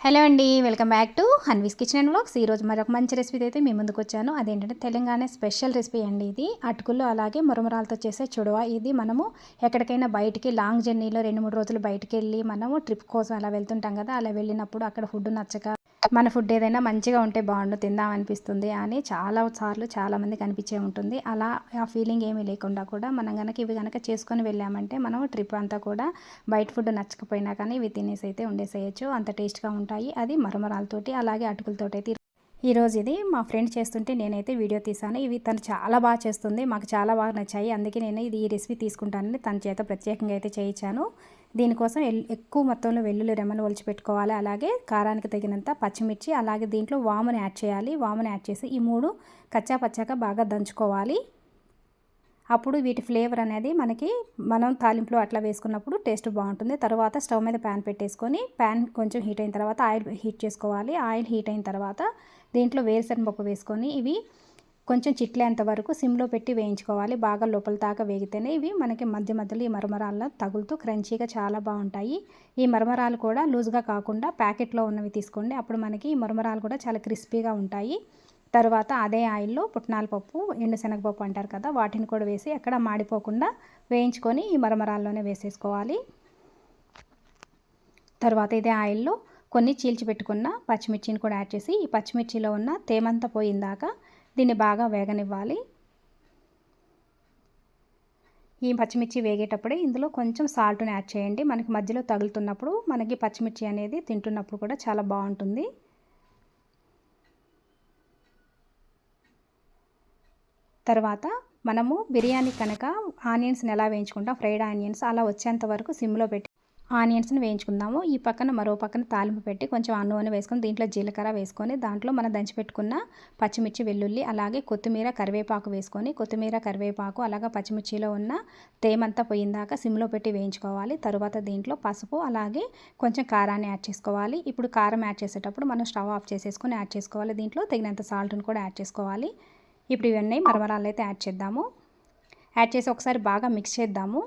Hello అండి welcome back to Hanvi's kitchen and blogs ఈరోజు మరొక మంచి రెసిపీ అయితే మీ ముందుకు వచ్చాను. అదేంటంటే తెలంగాణ స్పెషల్ రెసిపీ అండి ఇది. అటుకులు అలాగే మురమరాలతో చేసే చుడవ ఇది. మనము ఎక్కడికైనా బయటికి లాంగ్ జర్నీలో రెండు మూడు రోజులు బయటికి వెళ్ళి మనము ట్రిప్ కోసం అలా వెళ్తుంటాం కదా అలా వెళ్ళినప్పుడు అక్కడ ఫుడ్ నచ్చక మన ఫుడ్ ఏదైనా మంచిగా ఉంటే బాగుండు తిందాం అనిపిస్తుంది అని చాలా సార్లు చాలామంది కనిపించే ఉంటుంది. అలా ఆ ఫీలింగ్ ఏమీ లేకుండా కూడా మనం కనుక ఇవి కనుక చేసుకొని వెళ్ళామంటే మనం ట్రిప్ అంతా కూడా బయట ఫుడ్ నచ్చకపోయినా కానీ ఇవి తినేసి అయితే ఉండేసేయచ్చు. అంత టేస్ట్గా ఉంటాయి. అది మరమరాలతోటి అలాగే అటుకులతోటి అయితే ఈరోజు ఇది మా ఫ్రెండ్ చేస్తుంటే నేనైతే వీడియో తీసాను ఇవి తను చాలా బాగా చేస్తుంది. మాకు చాలా బాగా నచ్చాయి. అందుకే నేను ఇది ఈ రెసిపీ తీసుకుంటానని తన చేత ప్రత్యేకంగా అయితే చేయించాను. దీనికోసం ఎక్కువ మొత్తంలో వెల్లుల్లి రెమ్మలు ఒలిచిపెట్టుకోవాలి. అలాగే కారానికి తగినంత పచ్చిమిర్చి అలాగే దీంట్లో వాముని యాడ్ చేయాలి. వాముని యాడ్ చేసి ఈ మూడు కచ్చా పచ్చాక బాగా దంచుకోవాలి. అప్పుడు వీటి ఫ్లేవర్ అనేది మనకి మనం తాలింపులో అట్లా వేసుకున్నప్పుడు టేస్ట్ బాగుంటుంది. తర్వాత స్టవ్ మీద ప్యాన్ పెట్టేసుకొని ప్యాన్ కొంచెం హీట్ అయిన తర్వాత ఆయిల్ హీట్ చేసుకోవాలి. ఆయిల్ హీట్ అయిన తర్వాత దీంట్లో వేరుశనగపప్పు వేసుకొని ఇవి కొంచెం చిట్లేంత వరకు సిమ్లో పెట్టి వేయించుకోవాలి. బాగా లోపల దాకా వేగితేనే ఇవి మనకి మధ్య మధ్యలో ఈ మరమరాల్లో తగులుతూ క్రంచీగా చాలా బాగుంటాయి. ఈ మరమరాలు కూడా లూజ్గా కాకుండా ప్యాకెట్లో ఉన్నవి తీసుకోండి. అప్పుడు మనకి ఈ మరమరాలు కూడా చాలా క్రిస్పీగా ఉంటాయి. తర్వాత అదే ఆయిల్లో పుట్నాల పప్పు ఎండుశనగపప్పు అంటారు కదా వాటిని కూడా వేసి ఎక్కడ మాడిపోకుండా వేయించుకొని ఈ మరమరాల్లోనే వేసేసుకోవాలి. తర్వాత ఇదే ఆయిల్లో కొన్ని చీల్చి పెట్టుకున్న పచ్చిమిర్చిని కూడా యాడ్ చేసి ఈ పచ్చిమిర్చిలో ఉన్న తేమంతా పోయిందాక దీన్ని బాగా వేగనివ్వాలి. ఈ పచ్చిమిర్చి వేగేటప్పుడే ఇందులో కొంచెం సాల్ట్ని యాడ్ చేయండి. మనకి మధ్యలో తగులుతున్నప్పుడు మనకి పచ్చిమిర్చి అనేది తింటున్నప్పుడు కూడా చాలా బాగుంటుంది. తర్వాత మనము బిర్యానీ కనుక ఆనియన్స్ని ఎలా వేయించుకుంటాం ఫ్రైడ్ ఆనియన్స్ అలా వచ్చేంత వరకు సిమ్లో పెట్టి ఆనియన్స్ని వేయించుకుందాము. ఈ పక్కన మరో పక్కన తాలింపు పెట్టి కొంచెం నూనె వేసుకొని దీంట్లో జీలకర్ర వేసుకొని దాంట్లో మనం దంచిపెట్టుకున్న పచ్చిమిర్చి వెల్లుల్లి అలాగే కొత్తిమీర కరివేపాకు వేసుకొని కొత్తిమీర కరివేపాకు అలాగే పచ్చిమిర్చిలో ఉన్న తేమంతా పోయిందాక సిమ్లో పెట్టి వేయించుకోవాలి. తరువాత దీంట్లో పసుపు అలాగే కొంచెం కారాన్ని యాడ్ చేసుకోవాలి. ఇప్పుడు కారం యాడ్ చేసేటప్పుడు మనం స్టవ్ ఆఫ్ చేసేసుకొని యాడ్ చేసుకోవాలి. దీంట్లో తగినంత సాల్ట్ని కూడా యాడ్ చేసుకోవాలి. ఇప్పుడు ఇవన్నీ మరమరాలు అయితే యాడ్ చేద్దాము. యాడ్ చేసి ఒకసారి బాగా మిక్స్ చేద్దాము.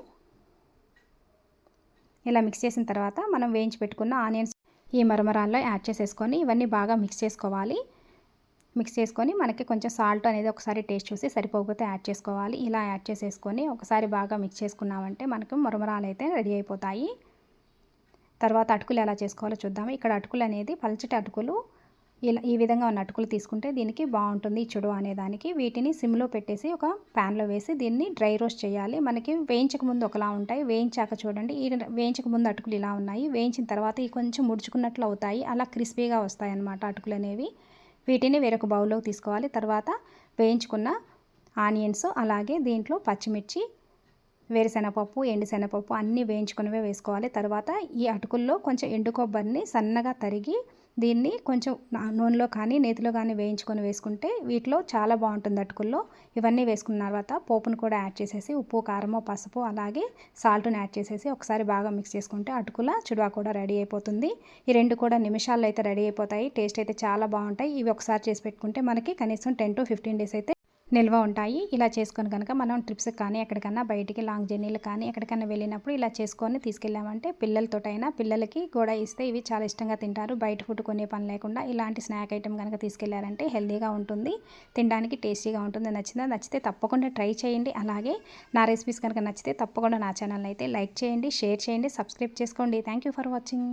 ఇలా మిక్స్ చేసిన తర్వాత మనం వేయించి పెట్టుకున్న ఆనియన్స్ ఈ మరమరాల్లో యాడ్ చేసేసుకొని ఇవన్నీ బాగా మిక్స్ చేసుకోవాలి. మిక్స్ చేసుకొని మనకి కొంచెం సాల్ట్ అనేది ఒకసారి టేస్ట్ చూసి సరిపోకపోతే యాడ్ చేసుకోవాలి. ఇలా యాడ్ చేసేసుకొని ఒకసారి బాగా మిక్స్ చేసుకున్నామంటే మనకు మరమరాలు అయితే రెడీ అయిపోతాయి. తర్వాత అటుకులు ఎలా చేసుకోవాలో చూద్దాము. ఇక్కడ అటుకులు అనేది పల్చటి అటుకులు ఇలా ఈ విధంగా ఉన్న అటుకులు తీసుకుంటే దీనికి బాగుంటుంది చుడు అనే దానికి. వీటిని సిమ్లో పెట్టేసి ఒక ప్యాన్లో వేసి దీన్ని డ్రై రోస్ట్ చేయాలి. మనకి వేయించక ముందు ఒకలా ఉంటాయి. వేయించాక చూడండి ఈ వేయించక ముందు అటుకులు ఇలా ఉన్నాయి. వేయించిన తర్వాత ఈ కొంచెం ముడుచుకున్నట్లు అవుతాయి. అలా క్రిస్పీగా వస్తాయి అన్నమాట అటుకులు అనేవి. వీటిని వేరొక బౌల్లోకి తీసుకోవాలి. తర్వాత వేయించుకున్న ఆనియన్స్ అలాగే దీంట్లో పచ్చిమిర్చి వేరుశెనగపప్పు ఎండుశెనగపప్పు అన్నీ వేయించుకునివే వేసుకోవాలి. తర్వాత ఈ అటుకుల్లో కొంచెం ఎండు కొబ్బరిని సన్నగా తరిగి దీన్ని కొంచెం నూనెలో కానీ నేతిలో కానీ వేయించుకొని వేసుకుంటే వీటిలో చాలా బాగుంటుంది అటుకుల్లో. ఇవన్నీ వేసుకున్న తర్వాత పోపును కూడా యాడ్ చేసేసి ఉప్పు కారము పసుపు అలాగే సాల్ట్ని యాడ్ చేసేసి ఒకసారి బాగా మిక్స్ చేసుకుంటే అటుకుల చుడువా కూడా రెడీ అయిపోతుంది. ఈ రెండు కూడా నిమిషాల్లో అయితే రెడీ అయిపోతాయి. టేస్ట్ అయితే చాలా బాగుంటాయి. ఇవి ఒకసారి చేసి పెట్టుకుంటే మనకి కనీసం టెన్ టు ఫిఫ్టీన్ డేస్ అయితే నిల్వ ఉంటాయి. ఇలా చేసుకొని కనుక మనం ట్రిప్స్ కానీ ఎక్కడికన్నా బయటికి లాంగ్ జర్నీలు కానీ ఎక్కడికైనా వెళ్ళినప్పుడు ఇలా చేసుకొని తీసుకెళ్ళామంటే పిల్లలతోటైనా పిల్లలకి కూడా ఇస్తే ఇవి చాలా ఇష్టంగా తింటారు. బయట ఫుడ్ కొనే పని లేకుండా ఇలాంటి స్నాక్ ఐటెం కనుక తీసుకెళ్ళారంటే హెల్దీగా ఉంటుంది. తినడానికి టేస్టీగా ఉంటుంది. నచ్చిందా? నచ్చితే తప్పకుండా ట్రై చేయండి. అలాగే నా రెసిపీస్ కనుక నచ్చితే తప్పకుండా నా ఛానల్ అయితే లైక్ చేయండి షేర్ చేయండి సబ్స్క్రైబ్ చేసుకోండి. Thank for watching.